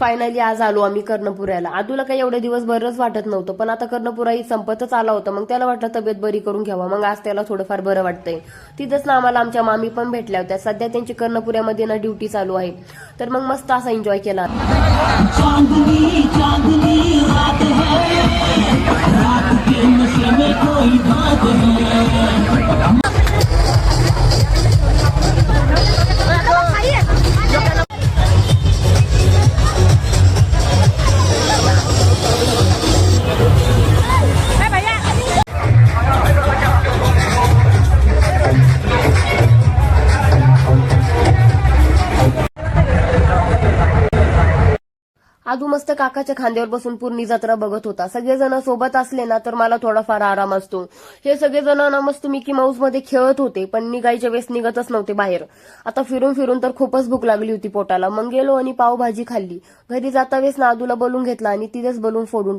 Finally आज आलो आम्ही कर्णपुऱ्याला. आदूला काही एवढे दिवस बरंच वाटत नव्हतं पण आता कर्णपुराही संपतच आला होता. मग त्याला वाटलं तब्येत बरी करून घ्यावा. मग आज त्याला थोडंफार बरं वाटतंय. तिथंच ना आम्हाला आमच्या मामी पण भेटल्या होत्या. सध्या त्यांची कर्णपुऱ्यामध्ये ना ड्युटी चालू आहे. तर मग मस्त असा एन्जॉय केला. चांदनी आदू मस्त काकाच्या खांद्यावर बसून पूर्णी जत्रा बघत होता. सगळेजण सोबत असले ना तर मला थोडाफार आराम असतो. हे सगळेजण ना मस्त मिकी माऊसमध्ये खेळत होते पण निघायच्या वेळेस निघतच नव्हते बाहेर. आता फिरून फिरून तर खूपच भूक लागली होती पोटाला. मग गेलो आणि पावभाजी खाल्ली. घरी जाता वेळेस ना आदूला बोलून घेतला आणि तिथेच बलून फोडून